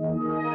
Thank you.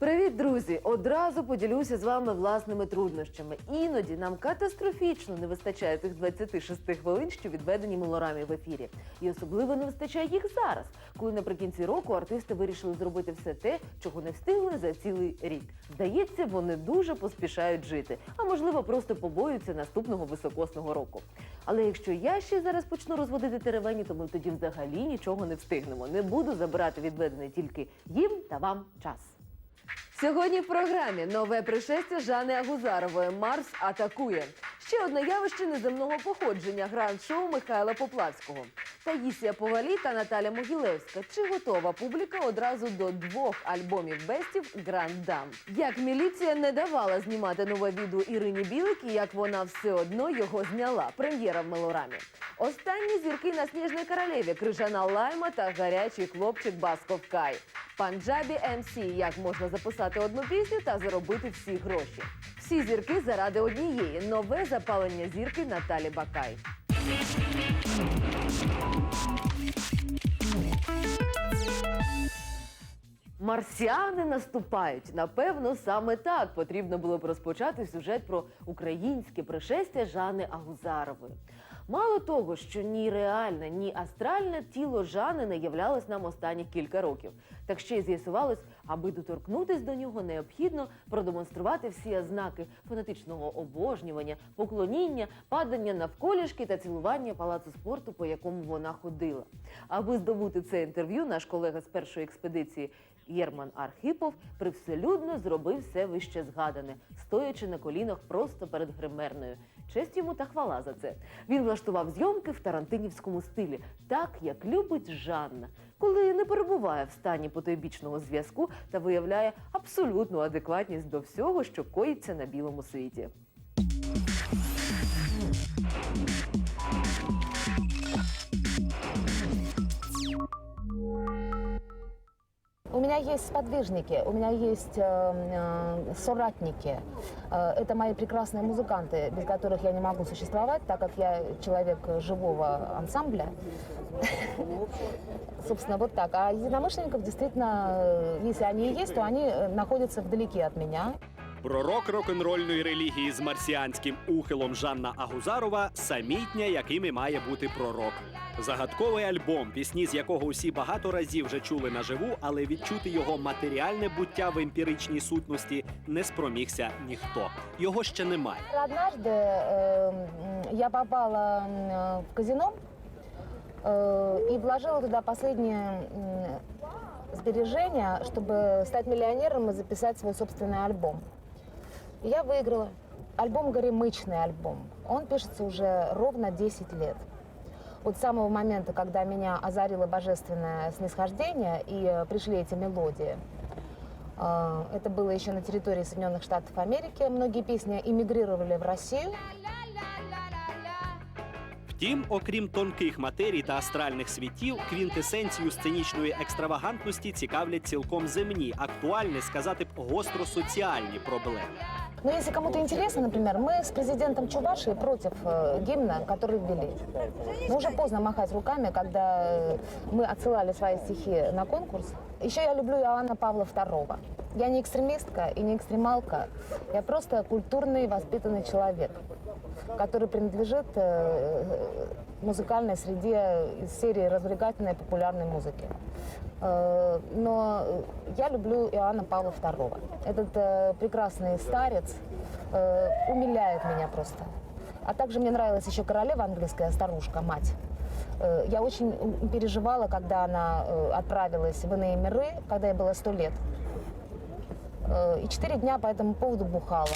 Привіт, друзі! Одразу поділюся з вами власними труднощами. Іноді нам катастрофічно не вистачає тих 26 хвилин, що відведені мелорамі в ефірі. І особливо не вистачає їх зараз, коли наприкінці року артисти вирішили зробити все те, чого не встигли за цілий рік. Здається, вони дуже поспішають жити, а можливо, просто побоюються наступного високосного року. Але якщо я ще зараз почну розводити теревені, то ми тоді взагалі нічого не встигнемо. Не буду забирати відведений тільки їм та вам час. Сьогодні в програмі нове пришестя Жани Агузарової Марс атакує. Ще одне явище неземного походження гранд-шоу Михайла Поплавського. Таїсія Повалі та Наталя Могилевська. Чи готова публіка одразу до двох альбомів бестів Гранд Дам? Як міліція не давала знімати нове відео Ірині Білик, і як вона все одно його зняла. Прем'єра в мелорамі. Останні зірки на сніжній королеві Крижана Лайма та гарячий хлопчик Басков Кай. Панджабі МС, як можна записати одну пісню та заробити всі гроші. Всі зірки заради однієї нове запалення зірки Наталі Бакай. Марсіани наступають. Напевно, саме так потрібно було б розпочати сюжет про українське пришестя Жани Агузарової. Мало того, що ні реальне, ні астральне тіло Жани не являлось нам останні кілька років. Так ще й з'ясувалось, аби доторкнутись до нього, необхідно продемонструвати всі ознаки фанатичного обожнювання, поклоніння, падання навколішки та цілування палацу спорту, по якому вона ходила. Аби здобути це інтерв'ю, наш колега з першої експедиції Єрман Архипов привселюдно зробив все вище згадане, стоячи на колінах просто перед гримерною. Честь йому та хвала за це. Він влаштував зйомки в тарантинівському стилі, так як любить Жанна, коли не перебуває в стані потойбічного зв'язку та виявляє абсолютну адекватність до всього, що коїться на білому світі. У меня есть сподвижники, у меня есть э, э, соратники. Э, это мои прекрасные музыканты, без которых я не могу существовать, так как я человек живого ансамбля. Собственно, вот так. А единомышленников действительно, э, если они и есть, то они э, находятся вдалеке от меня. Пророк рок-н-рольної релігії з марсіанським ухилом Жанна Агузарова самітня, якими має бути пророк. Загадковий альбом, пісні з якого усі багато разів вже чули наживу, але відчути його матеріальне буття в емпіричній сутності не спромігся ніхто. Його ще немає. Однажды э, м, я попала м, э, в казино э, и вложила туда последние м, сбережения, чтобы стать миллионером и записать свой собственный альбом. И я выиграла. Альбом «Горемычный альбом». Он пишется уже ровно 10 лет. Вот с самого момента, когда меня озарило божественное снисхождение и э, пришли эти мелодии, э, это было еще на территории Соединенных Штатов Америки. Многие песни эмигрировали в Россию. Втім, окрім тонких матерій та астральних світів, квінтесенцію сценічної екстравагантності цікавлять цілком земні, актуальні, сказати б, гостро соціальні проблеми. Но если кому-то интересно, например, мы с президентом Чувашии против э, гимна, который ввели. Но уже поздно махать руками, когда э, мы отсылали свои стихи на конкурс. Еще я люблю Иоанна Павла II. Я не экстремистка и не экстремалка. Я просто культурный, воспитанный человек, Который принадлежит э, музыкальной среде из серии развлекательной популярной музыки. Э, Но э, я люблю Иоанна Павла II. Этот э, прекрасный старец э, умиляет меня просто. А также мне нравилась еще королева английская, старушка, мать. Э, Я очень переживала, когда она э, отправилась в иные миры, когда ей было сто лет. Э, И четыре дня по этому поводу бухала.